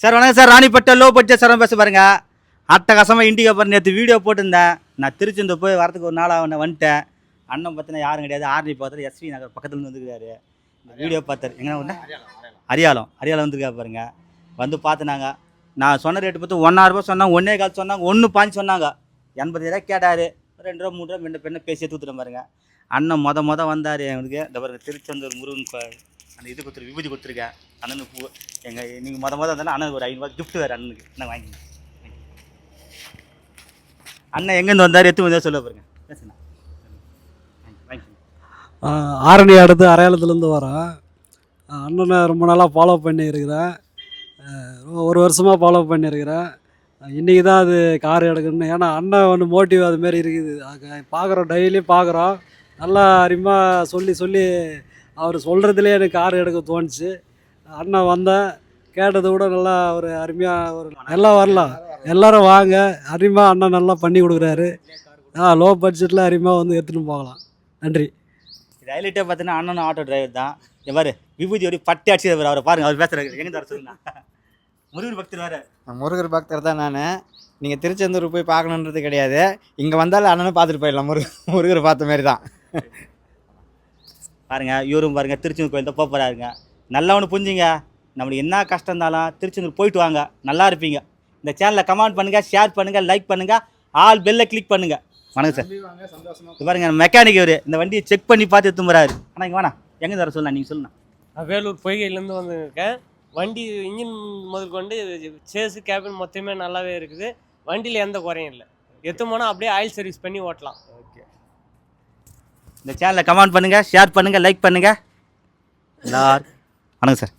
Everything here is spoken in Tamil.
சார் வணக்கம் sir. Ranipettai low budget sir பேச பாருங்க. அட்டகாசமாக இண்டிகா பாரு நேற்று வீடியோ போட்டிருந்தேன். நான் திருச்செந்தூர் போய் வரதுக்கு ஒரு நாளாக அவனை வந்துட்டேன். அண்ணன் பார்த்தினா யாரும் கிடையாது. ஆர்மி பார்த்தாரு எஸ்வி நகர் பக்கத்துல வந்துருக்காரு. வீடியோ பார்த்தாரு. எங்கே ஒன்று அரியாலம் அரியாலம் வந்துருக்கா பாருங்க. வந்து பார்த்துனாங்க. நான் சொன்ன ரேட்டு பார்த்து ஒன்றாயிரரூபா சொன்னாங்க. ஒன்றே கால் சொன்னாங்க. ஒன்று பாஞ்சு சொன்னாங்க. எண்பது ரூபா கேட்டார். ரெண்டு ரூபா மூணு ரூபா ரெண்டு பெண்ணை பேசி தூத்துட்டேன் பாருங்க. அண்ணன் மொத மொத வந்தார் எங்களுக்கு. இந்த பாருங்க திருச்செந்தூர் முருகன் அந்த இது கொடுத்துரு விபூதி கொடுத்துருக்கேன் அண்ணனுக்கு பூ எங்கள் நீங்கள் மொதல் மொதல் வந்தாலும் அண்ணன் ஒரு ஐநூறுபா கிஃப்ட் வேறு அண்ணனுக்கு. நான் வாங்கி அண்ணன் எங்கேருந்து வந்தார் எத்தனை வந்தார் சொல்ல பாருங்க. பேசுண்ணா ஆரணி அடுத்து அரையாளத்துலேருந்து வரேன். அண்ணனை ரொம்ப நாளாக ஃபாலோ பண்ணியிருக்கிறேன். ஒரு வருஷமாக ஃபாலோ பண்ணியிருக்கிறேன். இன்றைக்கி தான் அது கார் எடுக்கணும் ஏன்னா அண்ணன் ஒன்று மோட்டிவ் அதுமாரி இருக்குது. பார்க்குறோம் டெய்லியும் பார்க்குறோம் நல்லா அருமையாக சொல்லி சொல்லி அவர் சொல்கிறதுலே எனக்கு கார் எடுக்க தோணுச்சு. அண்ணன் வந்தேன் கேட்டதை விட நல்லா ஒரு அருமையாக ஒரு எல்லாம் வரலாம். எல்லாரும் வாங்க. அருமையாக அண்ணன் நல்லா பண்ணி கொடுக்குறாரு. ஆ லோ பட்ஜெட்டில் அருமையாக வந்து எடுத்துகிட்டு போகலாம். நன்றி. ஹைலைட்டே பார்த்தீங்கன்னா அண்ணனும் ஆட்டோ டிரைவர் தான். எவ்வாறு விபூதி ஒரு பட்டி அடிச்சு அவரை பாருங்க அவர் பேசுறாரு. எங்க தர சொல்லுங்க. முருகன் பக்தர் வேற. நான் முருகர் பக்தர் தான் நான். நீங்கள் திருச்செந்தூர் போய் பார்க்கணுன்றது கிடையாது. இங்கே வந்தாலும் அண்ணனும் பார்த்துட்டு போயிடலாம். முருக முருகரை பார்த்த மாதிரி தான். பாருங்க இவரும் பாருங்க திருச்செந்தூர் கோயில் தான் போக போறாருங்க நல்லா ஒன்று புரிஞ்சுங்க. நம்மளுக்கு என்ன கஷ்டம் இருந்தாலும் திருச்செந்தூர் போயிட்டு வாங்க. நல்லா இருப்பீங்க. இந்த சேனலை கமெண்ட் பண்ணுங்க ஷேர் பண்ணுங்க லைக் பண்ணுங்க ஆல் பெல்லை கிளிக் பண்ணுங்க. வணக்கம் சார் இது பாருங்க மெக்கானிக் இவர். இந்த வண்டியை செக் பண்ணி பார்த்து எடுத்துறாரு ஆனால் இங்கே வேணா எங்கே தர சொல்லலாம் நீங்கள் நான் வேலூர் பொய்கையிலேருந்து வந்துருக்கேன். வண்டி இன்ஜின் முதல் கொண்டு சேஸு கேபின் மொத்தமே நல்லாவே இருக்குது. வண்டியில் எந்த குறையும் இல்லை. எத்து போனால் அப்படியே ஆயில் சர்வீஸ் பண்ணி ஓட்டலாம். இந்த சேனலை கமெண்ட் பண்ணுங்கள் ஷேர் பண்ணுங்கள் லைக் பண்ணுங்கள் எல்லார் வணக்கம் சார்